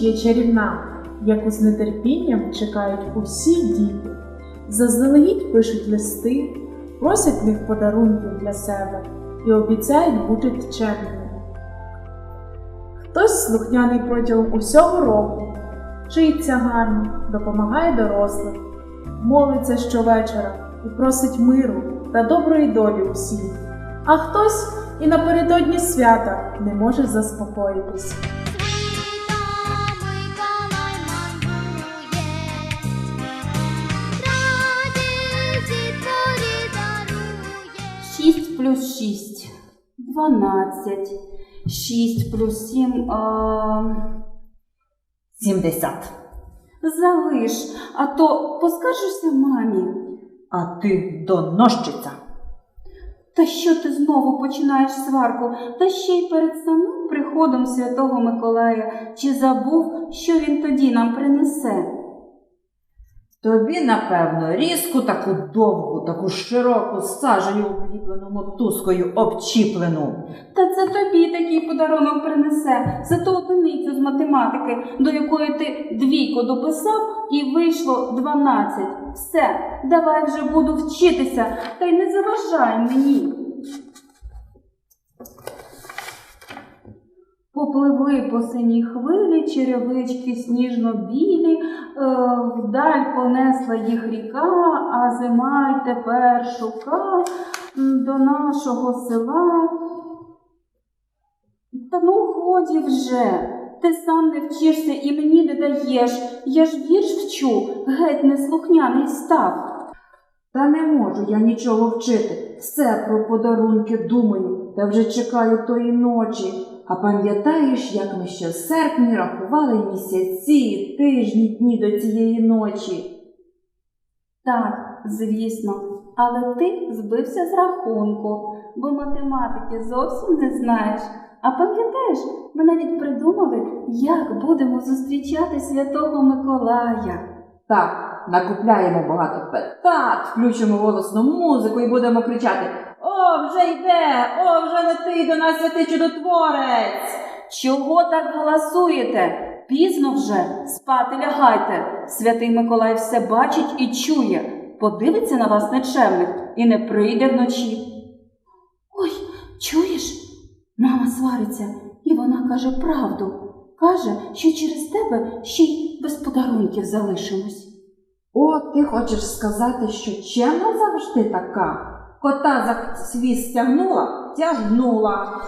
Є чарівна, яку з нетерпінням чекають усі діти. Заздалегідь пишуть листи, просять в них подарунків для себе і обіцяють бути вченими. Хтось слухняний протягом усього року, вчиться гарно, допомагає дорослим, молиться щовечора і просить миру та доброї долі усім. А хтось і напередодні свята не може заспокоїтись. Плюс 6 – 12. 6 плюс 7 а... 70. Залиш, а то поскаржишся мамі. А ти донощиця. Та що ти знову починаєш сварку? Та ще й перед самим приходом Святого Миколая. Чи забув, що він тоді нам принесе? Тобі, напевно, різку таку довгу, таку широку, сажею обліплену мотузкою обчіплену. Та це тобі такий подарунок принесе за ту одиницю з математики, до якої ти двійко дописав і вийшло 12. Все, давай вже буду вчитися, та й не заважай мені. Попливли по синій хвилі черевички сніжно-білі, е, вдаль понесла їх ріка, а зима й тепер шука до нашого села. Та ну годі вже. Ти сам не вчишся і мені не даєш. Я ж вірш вчу, геть неслухняний став. Та не можу я нічого вчити. Все про подарунки думаю, та вже чекаю тої ночі. А пам'ятаєш, як ми ще в серпні рахували місяці, тижні, дні до цієї ночі? Так, звісно, але ти збився з рахунку, бо математики зовсім не знаєш. А пам'ятаєш, ми навіть придумали, як будемо зустрічати Святого Миколая. Так, накупляємо багато петард, включимо голосну музику і будемо кричати О, вже йде! О, вже летить до нас святий чудотворець! Чого так галасуєте? Пізно вже спати лягайте. Святий Миколай все бачить і чує. Подивиться на вас нечемних і не прийде вночі. Ой, чуєш? Мама свариться, і вона каже правду. Каже, що через тебе ще й без подарунків залишимось. О, ти хочеш сказати, що чемна завжди така? Кота за хвіст стягнула, тягнула.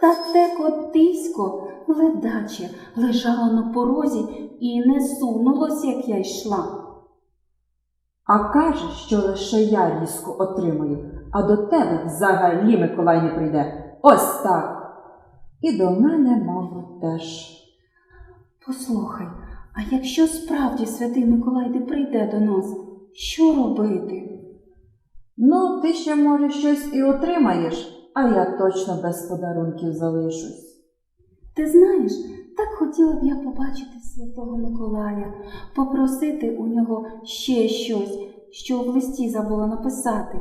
Та те котисько ледаче лежало на порозі і не сунулось, як я йшла. А каже, що лише я різку отримую, а до тебе взагалі Миколай не прийде. Ось так. І до мене, мабуть, теж. Послухай, а якщо справді святий Миколай не прийде до нас, що робити? Ну, ти ще, може, щось і отримаєш, а я точно без подарунків залишусь. Ти знаєш, так хотіла б я побачити святого Миколая, попросити у нього ще щось, що в листі забула написати.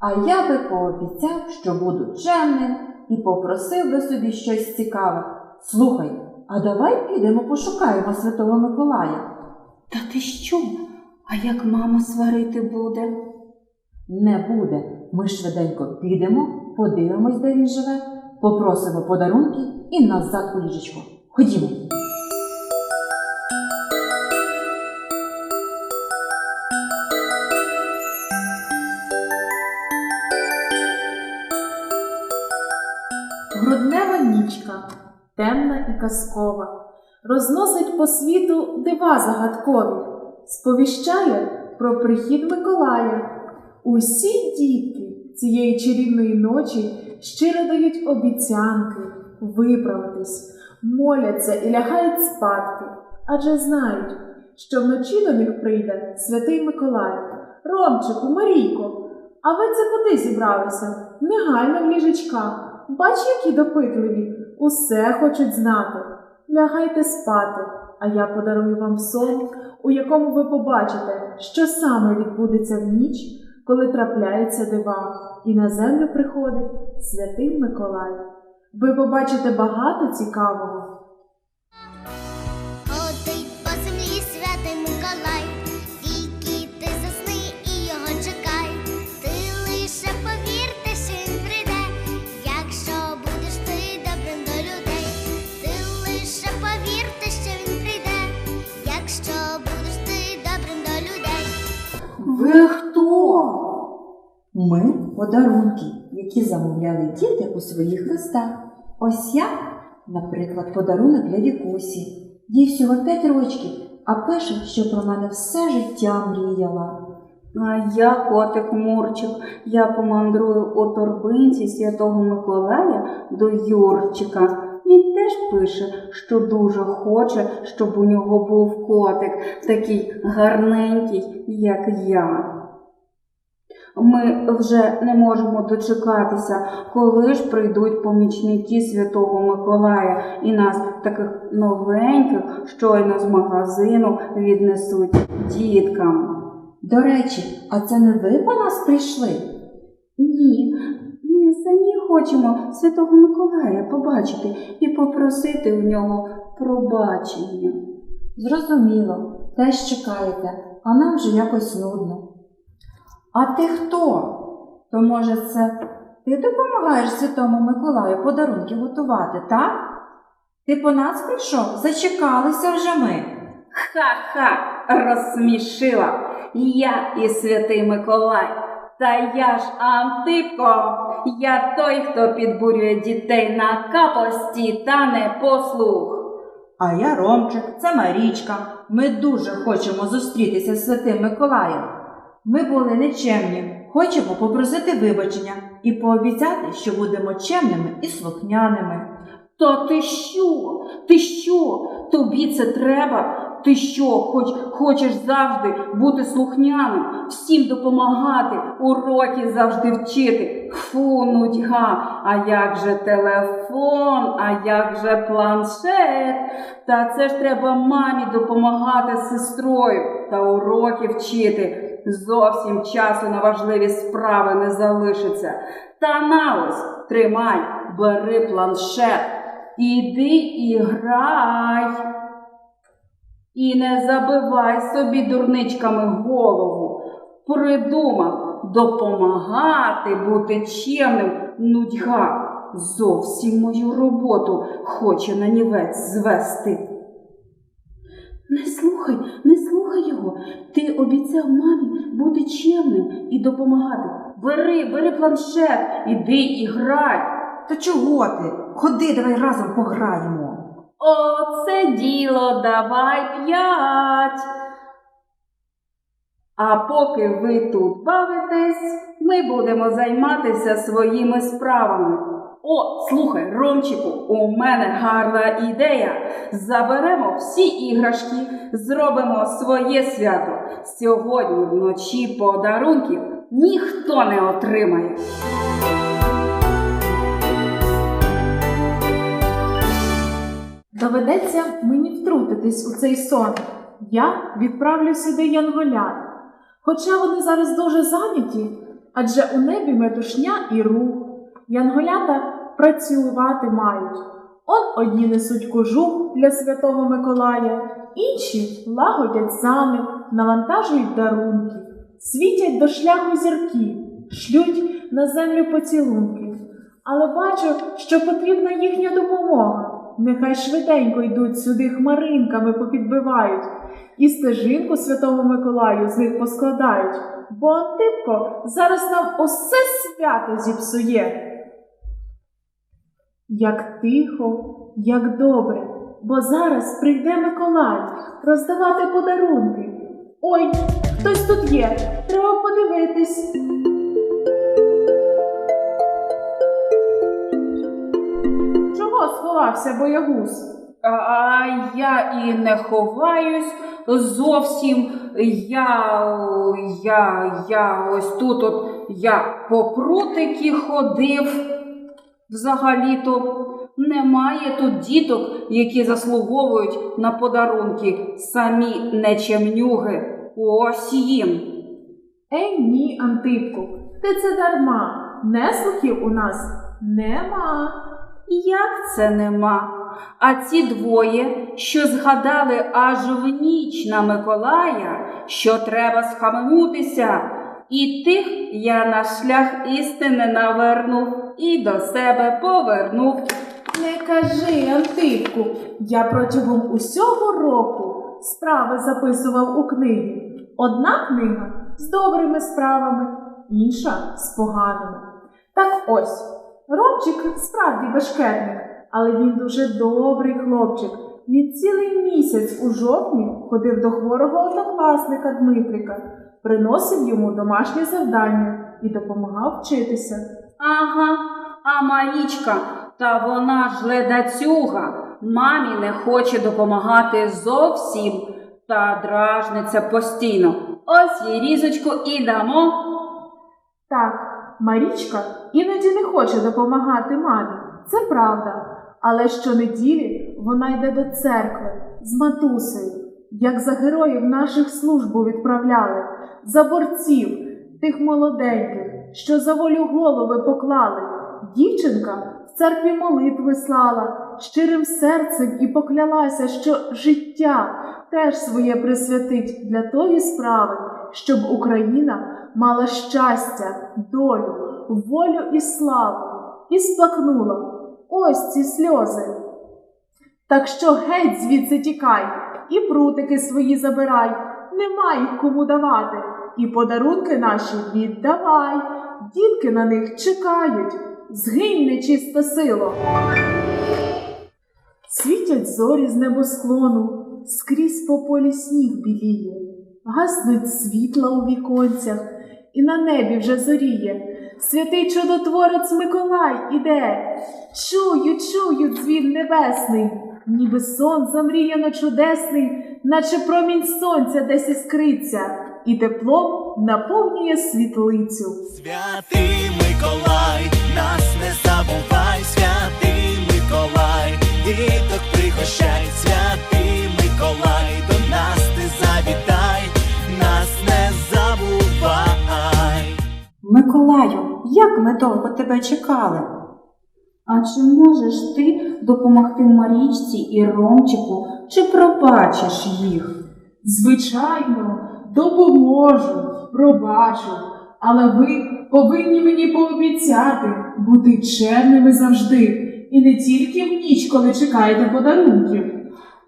А я би пообіцяв, що буду чемним і попросив би собі щось цікаве. Слухай, а давай підемо пошукаємо Святого Миколая. Та ти що? А як мама сварити буде? Не буде. Ми швиденько підемо, подивимось, де він живе, попросимо подарунки і назад у ліжечко. Ходімо. Груднева нічка, темна і казкова, розносить по світу дива загадкові, сповіщає про прихід Миколая. Усі дітки цієї чарівної ночі щиро дають обіцянки виправитись, моляться і лягають спадки, адже знають, що вночі до них прийде святий Миколай. Ромчику, Марійко, а ви це куди зібралися? Негайно в ліжечка. Бач, які допитливі, усе хочуть знати. Лягайте спати, а я подарую вам сон, у якому ви побачите, що саме відбудеться в ніч, коли трапляються дива, і на землю приходить святий Миколай. Ви побачите багато цікавого. Ми подарунки, які замовляли діти у своїх листах. Ось я, наприклад, подарунок для Вікусі. Їй всього 5 років, а пише, що про мене все життя мріяла. А я котик Мурчик. Я помандрую у торбинці Святого Миколая до Юрчика. Він теж пише, що дуже хоче, щоб у нього був котик, такий гарненький, як я. Ми вже не можемо дочекатися, коли ж прийдуть помічники Святого Миколая і нас, таких новеньких, щойно з магазину віднесуть діткам. До речі, а це не ви по нас прийшли? Ні, ми самі хочемо Святого Миколая побачити і попросити у нього пробачення. Зрозуміло, теж чекаєте, а нам же якось нудно. А ти хто? То може це ти допомагаєш Святому Миколаю подарунки готувати, так? Ти по нас прийшов? Зачекалися вже ми. Ха-ха, розсмішила. Я і святий Миколай. Та я ж Антипко, я той, хто підбурює дітей на капості та непослух. А я Ромчик, це Марічка. Ми дуже хочемо зустрітися з Святим Миколаєм. Ми були нечемні, хочемо попросити вибачення і пообіцяти, що будемо чемними і слухняними. Та ти що? Ти що? Тобі це треба? Ти що, хоч хочеш завжди бути слухняним, всім допомагати, уроки завжди вчити? Фу, нудьга, а як же телефон, а як же планшет? Та це ж треба мамі допомагати з сестрою та уроки вчити. Зовсім часу на важливі справи не залишиться. Та на ось, тримай, бери планшет. Іди і грай. І не забивай собі дурничками голову. Придумав допомагати бути чемним нудьга. Зовсім мою роботу хоче на нівець звести. Не слухай, не слухай його. Ти обіцяв мамі бути чемним і допомагати. Бери, бери планшет, іди і грай. Та чого ти? Ходи, давай разом пограємо. Оце діло, давай п'ять. А поки ви тут бавитесь, ми будемо займатися своїми справами. О, слухай, Ромчику, у мене гарна ідея. Заберемо всі іграшки, зробимо своє свято. Сьогодні вночі подарунків ніхто не отримає. Доведеться мені втрутитись у цей сон. Я відправлю сюди янголят. Хоча вони зараз дуже зайняті, адже у небі метушня і рух. Янголята працювати мають. Он одні несуть кожух для святого Миколая, інші лагодять замок, навантажують дарунки, світять до шляху зірки, шлють на землю поцілунки. Але бачу, що потрібна їхня допомога. Нехай швиденько йдуть сюди хмаринками попідбивають, і стежинку святого Миколаю з них поскладають, бо Антипко зараз нам усе свято зіпсує. Як тихо, як добре, бо зараз прийде Миколай роздавати подарунки. Ой, хтось тут є, треба подивитись. Чого сховався боягуз? А я і не ховаюсь зовсім. Я, я, я ось тут от я по прутики ходив. Взагалі-то немає тут діток, які заслуговують на подарунки, самі нечемнюги. Ось їм. Ей ні, Антипку, ти це дарма. Неслухів у нас нема. Як це нема? А ці двоє, що згадали аж в ніч на Миколая, що треба схаменутися, і тих я на шлях істини навернув і до себе повернув. Не кажи, Антипку, я протягом усього року справи записував у книгі. Одна книга з добрими справами, інша з поганими. Так ось, Ромчик справді бешкетник, але він дуже добрий хлопчик. Він цілий місяць у жовтні ходив до хворого однокласника Дмитрика, приносив йому домашнє завдання і допомагав вчитися. Ага, а Марічка, та вона ж ледацюга, мамі не хоче допомагати зовсім та дражниться постійно. Ось їй різочку і дамо. Так, Марічка іноді не хоче допомагати мамі, це правда. Але щонеділі вона йде до церкви з матусею, як за героїв наших службу відправляли, за борців, тих молоденьких, що за волю голови поклали. Дівчинка в церкві молитви слала щирим серцем і поклялася, що життя теж своє присвятить для тої справи, щоб Україна мала щастя, долю, волю і славу, і сплакнула. Ось ці сльози. Так що геть звідси тікай, і прутики свої забирай, нема їх кому давати, і подарунки наші віддавай, дітки на них чекають, згинь нечиста сило. Світять зорі з небосклону, скрізь по полі сніг біліє, гаснуть світла у віконцях, і на небі вже зоріє. Святий чудотворець Миколай іде. Чую, чую дзвін небесний, ніби сон замріяно чудесний, наче промінь сонця десь іскриться, і теплом наповнює світлицю. Святий Миколай, нас не забувай, святий Миколай, діток пригощай, святий Миколай, до нас ти завітай, нас не забувай. Миколаю, як ми довго тебе чекали? А чи можеш ти допомогти Марічці і Ромчику, чи пробачиш їх? Звичайно, допоможу, пробачу, але ви повинні мені пообіцяти бути чемними завжди, і не тільки в ніч, коли чекаєте подарунків.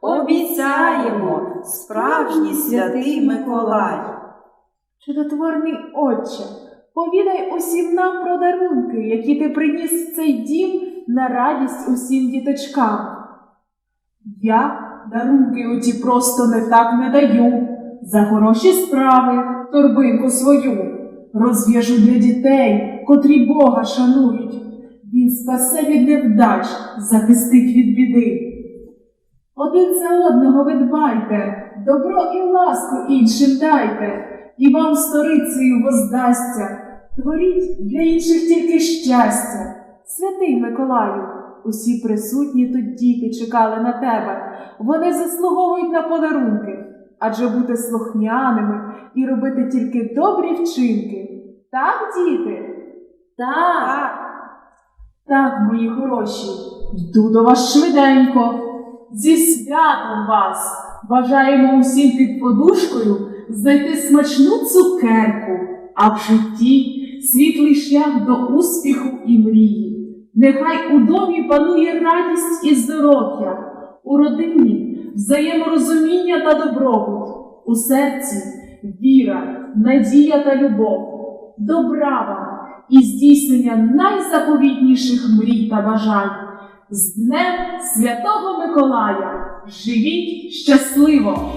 Обіцяємо, справжній святий Миколай. Чудотворний Отче, повідай усім нам про дарунки, які ти приніс в цей дім на радість усім діточкам. Я дарунки оті просто не так не даю. За хороші справи торбинку свою розв'яжу для дітей, котрі Бога шанують. Він спасе від невдач, захистить від біди. Один за одного ви дбайте, добро і ласку іншим дайте, і вам сторицею воздасться. Творіть для інших тільки щастя. Святий Миколаю, усі присутні тут діти чекали на тебе. Вони заслуговують на подарунки, адже бути слухняними і робити тільки добрі вчинки. Так, діти? Так. Так, мої хороші, йду до вас швиденько. Зі святом вас! Бажаємо усім під подушкою знайти смачну цукерку, а в житті світлий шлях до успіху і мрії. Нехай у домі панує радість і здоров'я, у родині взаєморозуміння та добробут, у серці віра, надія та любов, добрава і здійснення найзаповітніших мрій та бажань. З Днем Святого Миколая! Живіть щасливо!